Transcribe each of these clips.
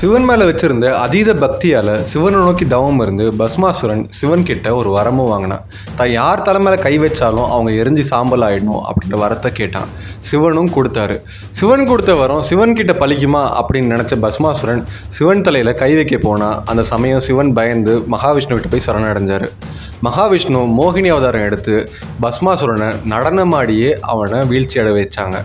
சிவன் மேலே வச்சிருந்த அதீத பக்தியால் சிவனை நோக்கி தவம் இருந்து பஸ்மாசுரன் சிவன் கிட்ட ஒரு வரமும் வாங்கினான் தான் யார் தலை மேலே கை வச்சாலும் அவங்க எரிஞ்சு சாம்பல் ஆயிடணும் அப்படின்ற வரத்தை கேட்டான். சிவனும் கொடுத்தாரு. சிவன் கொடுத்த வரம் சிவன் கிட்ட பழிக்குமா அப்படின்னு நினச்ச பஸ்மாசுரன் சிவன் தலையில் கை வைக்க போனால் அந்த சமயம் சிவன் பயந்து மகாவிஷ்ணு கிட்ட போய் சரணடைஞ்சார். மகாவிஷ்ணு மோகினி அவதாரம் எடுத்து பஸ்மாசுரனை நடனமாடியே அவனை வீழ்ச்சி அட வச்சாங்க.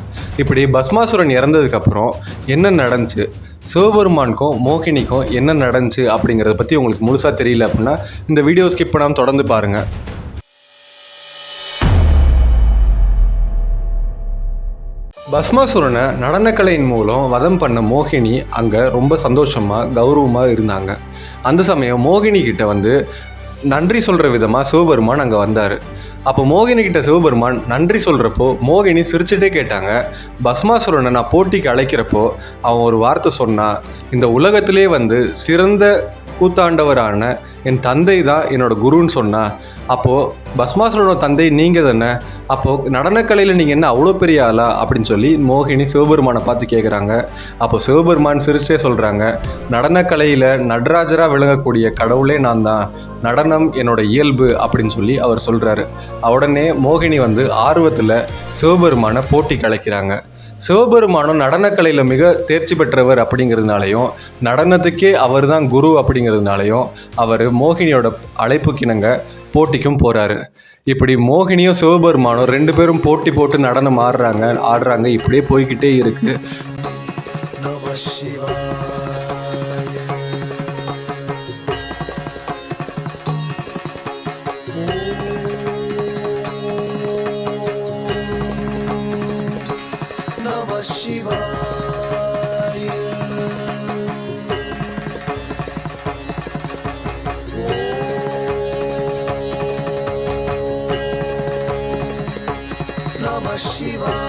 இப்படி பஸ்மாசுரன் இறந்ததுக்கப்புறம் என்ன நடந்துச்சு? சிவபெருமானுக்கும் மோகினிக்கும் என்ன நடந்துச்சு அப்படிங்கிறத பற்றி உங்களுக்கு முழுசாக தெரியல அப்படின்னா இந்த வீடியோ ஸ்கிப் பண்ணாமல் தொடர்ந்து பாருங்கள் பஸ்மாசுரனை நடனக்கலையின் மூலம் வதம் பண்ண மோகினி அங்கே ரொம்ப சந்தோஷமாக கௌரவமாக இருந்தாங்க. அந்த சமயம் மோகினி கிட்ட வந்து நன்றி சொல்கிற விதமாக சிவபெருமான் அங்கே வந்தார். அப்போ மோகினிக்கிட்ட சிவபெருமான் நன்றி சொல்கிறப்போ மோகினி சிரிச்சுட்டே கேட்டாங்க. பஸ்மாசுரனை நான் போட்டிக்கு அழைக்கிறப்போ அவன் ஒரு வார்த்தை சொன்னான் இந்த உலகத்திலே வந்து சிறந்த கூத்தாண்டவரான என் தந்தை தான் என்னோட குருன்னு சொன்னா அப்போது பஸ்மாசுரனோட தந்தை நீங்கள் தானே? அப்போது நடனக்கலையில் நீங்கள் என்ன அவ்வளோ பெரிய ஆளா? அப்படின்னு சொல்லி மோகினி சிவபெருமானை பார்த்து கேட்குறாங்க அப்போ சிவபெருமான் சிரிச்சே சொல்கிறாங்க நடனக்கலையில் நடராஜராக விளங்கக்கூடிய கடவுளே நான் தான். நடனம் என்னோட இயல்பு அப்படின்னு சொல்லி அவர் சொல்கிறாரு உடனே மோகினி வந்து ஆர்வத்தில் சிவபெருமானை போட்டி கலைக்கிறாங்க. சிவபெருமானும் நடனக்கலையில் மிக தேர்ச்சி பெற்றவர் அப்படிங்கிறதுனாலையும் நடனத்துக்கே அவர் தான் குரு அப்படிங்கிறதுனாலையும் அவர் மோகினியோட அழைப்புக்கிணங்க போட்டிக்கும் போகிறாரு இப்படி மோகினியும் சிவபெருமானும் ரெண்டு பேரும் போட்டி போட்டு நடனம் ஆடுறாங்க ஆடுறாங்க இப்படியே போய்கிட்டே இருக்குது Namah Shivaya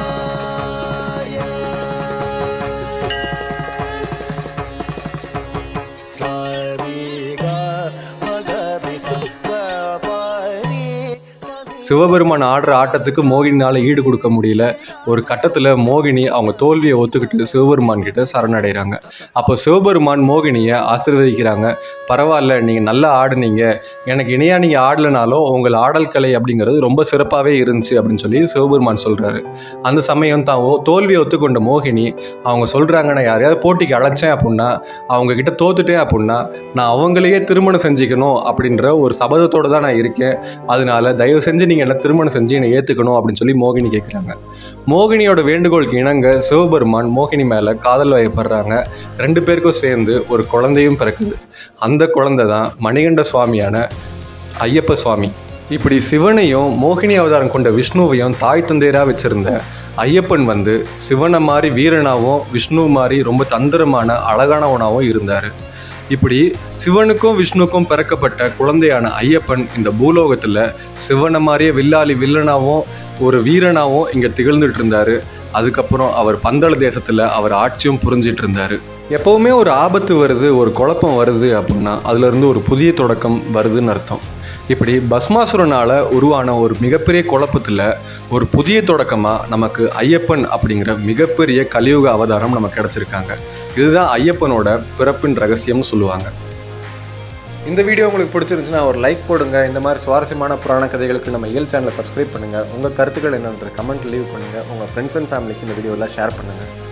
சிவபெருமான் ஆடுற ஆட்டத்துக்கு மோகினினால் ஈடு கொடுக்க முடியல. ஒரு கட்டத்தில் மோகினி அவங்க தோல்வியை ஒத்துக்கிட்டு சிவபெருமான் கிட்ட சரணடைகிறாங்க அப்போ சிவபெருமான் மோகினியை ஆசீர்வதிக்கிறாங்க. பரவாயில்ல நீங்கள் நல்லா ஆடுனீங்க. எனக்கு இணையாக நீங்கள் ஆடலைனாலும் உங்கள் ஆடல் கலை அப்படிங்கிறது ரொம்ப சிறப்பாகவே இருந்துச்சு அப்படின்னு சொல்லி சிவபெருமான் சொல்கிறாரு அந்த சமயம் தான் ஓ- தோல்வியை ஒத்துக்கொண்ட மோகினி அவங்க சொல்கிறாங்க நான் யாரையாவது போட்டிக்கு அழைச்சேன் அப்படின்னா அவங்கக்கிட்ட தோத்துட்டேன் அப்படின்னா நான் அவங்களையே திருமணம் செஞ்சுக்கணும் அப்படின்ற ஒரு சபதத்தோடு தான் நான் இருக்கேன். அதனால தயவு செஞ்சு நீங்கள் நீங்கள் என்ன திருமணம் செஞ்சு என்னை ஏற்றுக்கணும் அப்படின்னு சொல்லி மோகினி கேட்குறாங்க மோகினியோட வேண்டுகோளுக்கு இணங்க சிவபெருமான் மோகினி மேலே காதல் வயப்படுறாங்க. ரெண்டு பேருக்கும் சேர்ந்து ஒரு குழந்தையும் பிறக்குது. அந்த குழந்தை தான் மணிகண்ட சுவாமியான ஐயப்ப சுவாமி. இப்படி சிவனையும் மோகினி அவதாரம் கொண்ட விஷ்ணுவையும் தாய் தந்தையராக வச்சிருந்த ஐயப்பன் வந்து சிவனை மாதிரி வீரனாகவும் விஷ்ணு மாதிரி ரொம்ப தந்திரமான அழகானவனாகவும் இருந்தார். இப்படி சிவனுக்கும் விஷ்ணுக்கும் பிறக்கப்பட்ட குழந்தையான ஐயப்பன் இந்த பூலோகத்தில் சிவனை மாதிரியே வில்லாளி வில்லனாகவும் ஒரு வீரனாகவும் இங்கே திகழ்ந்துட்டு இருந்தார். அதுக்கப்புறம் அவர் பந்தள தேசத்தில் அவர் ஆட்சியும் புரிஞ்சிட்டு இருந்தார். எப்போவுமே ஒரு ஆபத்து வருது ஒரு குழப்பம் வருது அப்படின்னா அதுலேருந்து ஒரு புதிய தொடக்கம் வருதுன்னு அர்த்தம். இப்படி பஸ்மாசுரனால் உருவான ஒரு மிகப்பெரிய குழப்பத்தில் ஒரு புதிய தொடக்கமாக நமக்கு ஐயப்பன் அப்படிங்கிற மிகப்பெரிய கலியுக அவதாரம் நமக்கு கிடச்சிருக்காங்க. இதுதான் ஐயப்பனோட பிறப்பின் ரகசியம்னு சொல்லுவாங்க. இந்த வீடியோ உங்களுக்கு பிடிச்சிருந்துச்சுன்னா ஒரு லைக் போடுங்க. இந்த மாதிரி சுவாரஸ்யமான புராண கதைகளுக்கு நம்ம இயல் சேனலை சப்ஸ்கிரைப் பண்ணுங்கள் உங்கள் கருத்துக்கள் என்னன்ற கமெண்ட் லீவ் பண்ணுங்கள் உங்கள் ஃப்ரெண்ட்ஸ் அண்ட் ஃபேமிலிக்கு இந்த வீடியோலாம் ஷேர் பண்ணுங்கள்